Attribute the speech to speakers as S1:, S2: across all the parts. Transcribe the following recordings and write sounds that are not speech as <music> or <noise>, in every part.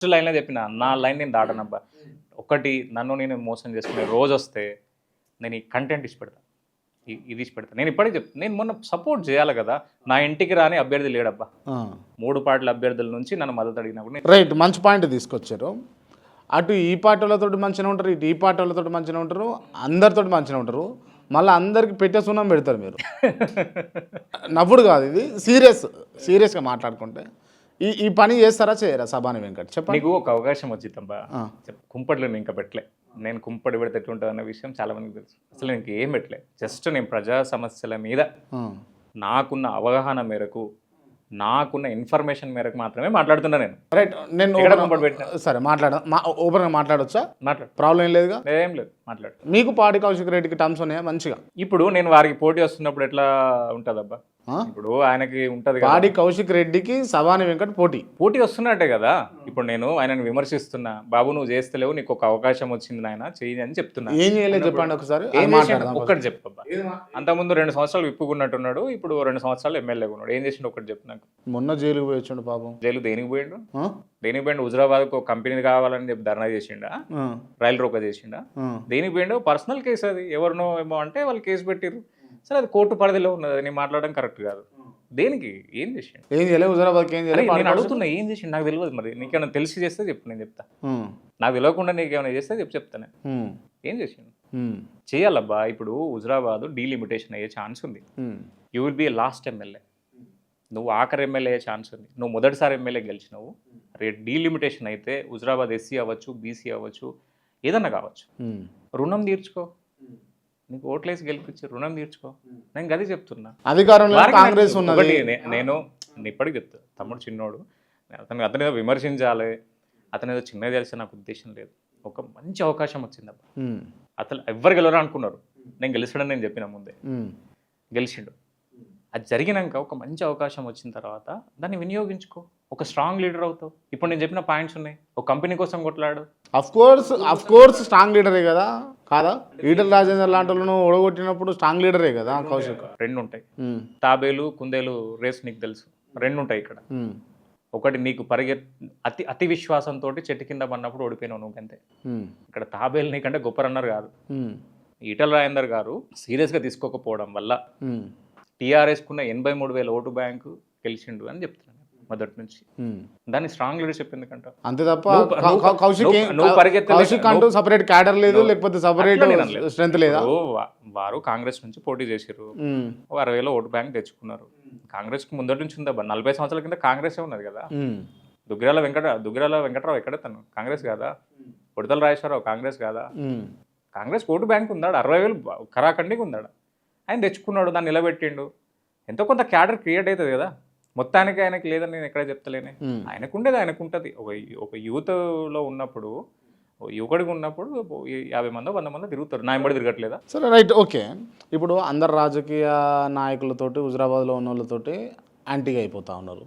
S1: First లైన్లో చెప్పిన నా లైన్ నేను దాటనబ్బా. ఒకటి నన్ను నేను మోసం చేసుకునే రోజు వస్తే నేను ఈ కంటెంట్ ఇచ్చి పెడతా. ఇ- ఇది ఇచ్చి పెడతా. నేను ఇప్పటికీ చెప్తాను నేను మొన్న సపోర్ట్ చేయాలి కదా నా ఇంటికి రాని అభ్యర్థి లేడబ్బా. మూడు పార్టీల అభ్యర్థుల నుంచి నన్ను మద్దతు అడిగినా కూడా నేను
S2: రైట్ మంచి పాయింట్ తీసుకొచ్చారు. అటు ఈ వాళ్ళతో మంచిగా ఉంటారు ఇటు ఈ వాళ్ళతో మంచిగా ఉంటారు అందరితో మంచిగా ఉంటారు. మళ్ళీ అందరికి పెట్టే సున్నం పెడతారు మీరు. <laughs> నవ్వుడు కాదు ఇది. సీరియస్ సీరియస్గా మాట్లాడుకుంటే. ఈ ఈ పని చేస్తారా చేయరా సభాని వెంకట్ చెప్పండి
S1: నీకు ఒక అవకాశం వచ్చిందబ్బా. చెప్పు. కుంపట్లో నేను ఇంకా పెట్టలే నేను కుంపడి పెడితే ఎట్లుంటుంది అన్న విషయం చాలా మందికి తెలుసు అసలు నేను ఏం పెట్టలే జస్ట్ నేను ప్రజా సమస్యల మీద. నాకున్న అవగాహన మేరకు నాకున్న ఇన్ఫర్మేషన్ మేరకు మాత్రమే మాట్లాడుతున్నా నేను.
S2: రైట్ నేను సరే మాట్లాడ మా ఓపెన్గా మాట్లాడొచ్చా?
S1: మాట్లాడు.
S2: ప్రాబ్లం ఏం లేదుగా?
S1: ఏం లేదు మాట్లాడు.
S2: మీకు పాడి కౌశిక్ రెడ్డికి టర్మ్స్ ఉన్నాయా? మంచిగా.
S1: ఇప్పుడు నేను వారికి పోటీ వస్తున్నప్పుడు ఎట్లా ఉంటుందబ్బా? ఇప్పుడు ఆయనకి ఉంటది కదా.
S2: పాడి కౌశిక్ రెడ్డికి సభాని వెంకట్ పోటీ.
S1: పోటీ వస్తున్నట్టే కదా? ఇప్పుడు నేను ఆయనను విమర్శిస్తున్నా బాబు నువ్వు చేస్తలేవు నీకు ఒక అవకాశం వచ్చింది నాయన చెయ్యి అని చెప్తున్నా.
S2: ఏం చేయలేదు చెప్పండి ఒకసారి.
S1: ఒక్కటి చెప్పబ్బా అంతకుముందు రెండు సంవత్సరాలు విప్పుకున్నట్టున్నాడు ఇప్పుడు రెండు సంవత్సరాలు ఎమ్మెల్యేగా ఉన్నాడు. ఏం చేసిండు? ఒకటి చెప్పు నాకు.
S2: మొన్న జైలుకు పోయి వచ్చిండు పాపం.
S1: జైలు దేనికి పోయిండు?
S2: ఆ?
S1: దేనికి పోయిండు? హుజరాబాద్కు ఒక కంపెనీ కావాలని చెప్పి ధర్నా చేసిండా?
S2: ఆ.
S1: రైలు రోక చేసిండా. దేనికి పోయిండో? పర్సనల్ కేసు అది. ఎవరినో ఏమో అంటే వాళ్ళు కేసు పెట్టిర్రు. సరే అది కోర్టు పరిధిలో ఉన్నది. అది నేను మాట్లాడడం కరెక్ట్ కాదు. దేనికి? ఏం చేసిండు?
S2: ఏం చేయలేదు హుజరాబాద్కి ఏం చేయలేదు
S1: నేను అడుగుతున్నా ఏం చేసిండు? నాకు తెలియదు మరి. నీకేమైనా తెలిసి చేస్తే చెప్పు నేను చెప్తా. నాకు తెలియకుండా నీకు ఏమైనా చేస్తే చెప్పు చెప్తాను. ఏం చేసిండు. చేయాలబ్బా ఇప్పుడు హుజరాబాద్ డీలిమిటేషన్ అయ్యే ఛాన్స్ ఉంది. You will be last MLA. నువ్వు ఆఖరి ఎమ్మెల్యే అయ్యే ఛాన్స్ ఉంది. నువ్వు మొదటిసారి ఎమ్మెల్యే గెలిచినావు. రేపు డీలిమిటేషన్ అయితే హుజరాబాద్ ఎస్సీ అవ్వచ్చు బీసీ అవ్వచ్చు ఏదన్నా కావచ్చు. రుణం తీర్చుకో. నీకు ఓట్లేసి గెలిపించి రుణం తీర్చుకో. నేను గది చెప్తున్నా.
S2: అధికారంలో కాంగ్రెస్ ఉన్నది.
S1: నేను నేను ఇప్పటికి చెప్తా. తమ్ముడు చిన్నోడు. అతను అతని ఏదో విమర్శించాలి. అతను ఏదో చిన్నది తెలిసి నాకు ఉద్దేశం లేదు. ఒక మంచి అవకాశం వచ్చిందబ్బా
S2: ఉమ్.
S1: అసలు ఎవ్వరు గెలవరు అనుకున్నారు. నేను గెలిచాడని నేను చెప్పిన ముందే. గెలిచిండు. అది జరిగినాక ఒక మంచి అవకాశం వచ్చిన తర్వాత దాన్ని వినియోగించుకో. ఒక స్ట్రాంగ్ లీడర్ అవుతావు. ఇప్పుడు నేను చెప్పిన పాయింట్స్ ఉన్నాయి. ఒక కంపెనీ కోసం కొట్లాడు.
S2: Of course of course strong లీడరే కదా? కాదా? ఈటల రాజేందర్ లాంటి వాళ్ళను ఓడగొట్టినప్పుడు స్ట్రాంగ్ లీడరే కదా? కౌశిక్
S1: రెండు ఉంటాయి. తాబేలు కుందేలు రేస్ నీకు తెలుసు. రెండు ఉంటాయి ఇక్కడ. ఒకటి నీకు పరిగెత్ అతి అతి విశ్వాసంతో చెట్టు కింద పడినప్పుడు ఓడిపోయినావు నువ్వు అంతే. ఇక్కడ తాబేలు నీకంటే గొప్ప రన్నర్ కాదు. ఈటల రాజేందర్ గారు సీరియస్గా తీసుకోకపోవడం వల్ల. టీఆర్ఎస్కున్న ఎనభై మూడు వేల ఓటు బ్యాంకు గెలిచిండు అని చెప్తున్నాను మొదటి నుంచి. దాన్ని స్ట్రాంగ్ లీడర్షిప్ ఎందుకంట
S2: అంతే తప్ప కౌశిక్ అంటూ సపరేట్ క్యాడర్ లేదు లేకపోతే సపరేట్. స్ట్రెంత్ లేదా?
S1: వారు కాంగ్రెస్ నుంచి పోటీ చేశారు
S2: ఉమ్.
S1: ఒక అరవై వేల ఓటు బ్యాంక్ తెచ్చుకున్నారు. కాంగ్రెస్కి ముందటి నుంచి ఉందా? నలభై సంవత్సరాల కింద కాంగ్రెస్ ఉన్నది కదా. దుగ్గిరాల వెంకట దుగ్గిరాల వెంకటరావు ఎక్కడ తను? కాంగ్రెస్ కాదా? కొడతల రాజేశ్వరరావు కాంగ్రెస్ కాదా. కాంగ్రెస్ ఓటు బ్యాంక్ ఉందాడు? అరవై వేలు ఖరాఖండిగా ఉందాడు? ఆయన తెచ్చుకున్నాడు దాన్ని నిలబెట్టిండు. ఎంతో కొంత క్యాడర్ క్రియేట్ అవుతుంది కదా. మొత్తానికి ఆయనకి లేదని నేను ఎక్కడ చెప్తలేనే. ఆయనకు ఉండేది ఆయనకు ఉంటుంది ఒక ఒక యూత్లో ఉన్నప్పుడు ఓ యువకుడిగా ఉన్నప్పుడు యాభై మందో వంద మందో తిరుగుతారు. నా ఎంబడి తిరగట్లేదా?
S2: సరే రైట్ ఓకే. ఇప్పుడు అందరు రాజకీయ నాయకులతోటి హుజరాబాద్లో ఉన్న వాళ్ళతోటి యాంటీగా అయిపోతా ఉన్నారు.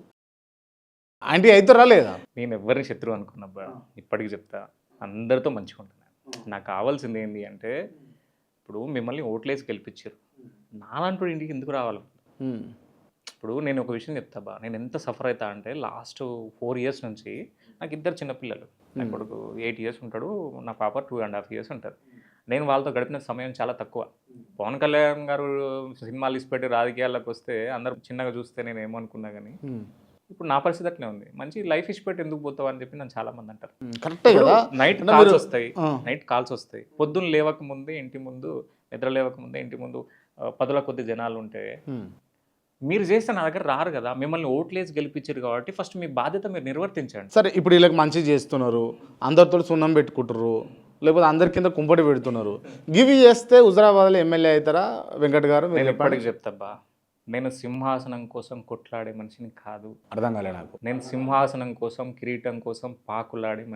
S2: యాంటీ అవుతారా లేదా?
S1: నేను ఎవరిని శత్రువు అనుకున్నబ్బా ఇప్పటికి చెప్తా. అందరితో మంచిగా ఉంటున్నాను నాకు కావాల్సింది ఏంటి అంటే ఇప్పుడు మిమ్మల్ని ఓట్లేసి గెలిపించారు నాలంటూ ఇంటికి ఎందుకు రావాలి. ఇప్పుడు నేను ఒక విషయం చెప్తా బా. నేను ఎంత సఫర్ అవుతా అంటే లాస్ట్ ఫోర్ ఇయర్స్ నుంచి నాకు ఇద్దరు చిన్నపిల్లలు నా కొడుకు ఎయిట్ ఇయర్స్ ఉంటాడు నా పాప టూ అండ్ హాఫ్ ఇయర్స్ ఉంటుంది నేను వాళ్ళతో గడిపిన సమయం చాలా తక్కువ. పవన్ కళ్యాణ్ గారు సినిమాలు ఇసిపెట్టి రాజకీయాల్లోకి వస్తే అందరూ చిన్నగా చూస్తే నేను ఏమనుకున్నా కానీ. ఇప్పుడు నా పరిస్థితి అట్లే ఉంది. మంచి లైఫ్ ఇచ్చిపెట్టి ఎందుకు పోతావు అని చెప్పి నన్ను చాలా మంది అంటారు.
S2: ఉమ్. కరెక్టే కదా.
S1: నైట్ కాల్స్ వస్తాయి. నైట్ కాల్స్ వస్తాయి. పొద్దున్న లేవక ముందే ఇంటి ముందు నిద్ర లేవక ముందే ఇంటి ముందు పదుల కొద్ది జనాలు ఉంటే. మీరు చేస్తే నా దగ్గర రారు కదా మిమ్మల్ని ఓట్లేసి గెలిపించారు కాబట్టి ఫస్ట్ మీ బాధ్యత మీరు నిర్వర్తించండి.
S2: సరే ఇప్పుడు వీళ్ళకి మంచి చేస్తున్నారు అందరితో సున్నం పెట్టుకుంటారు లేకపోతే అందరి కింద కుంపటి పెడుతున్నారు. గివి చేస్తే హుజరాబాద్లో ఎమ్మెల్యే అవుతారా వెంకట్ గారు?
S1: నేను ఎప్పటికి చెప్తాబ్బా నేను సింహాసనం కోసం కొట్లాడే మనిషిని కాదు.
S2: అర్థం కాలే నాకు.
S1: నేను సింహాసనం కోసం కిరీటం కోసం పాకులాడే మనిషి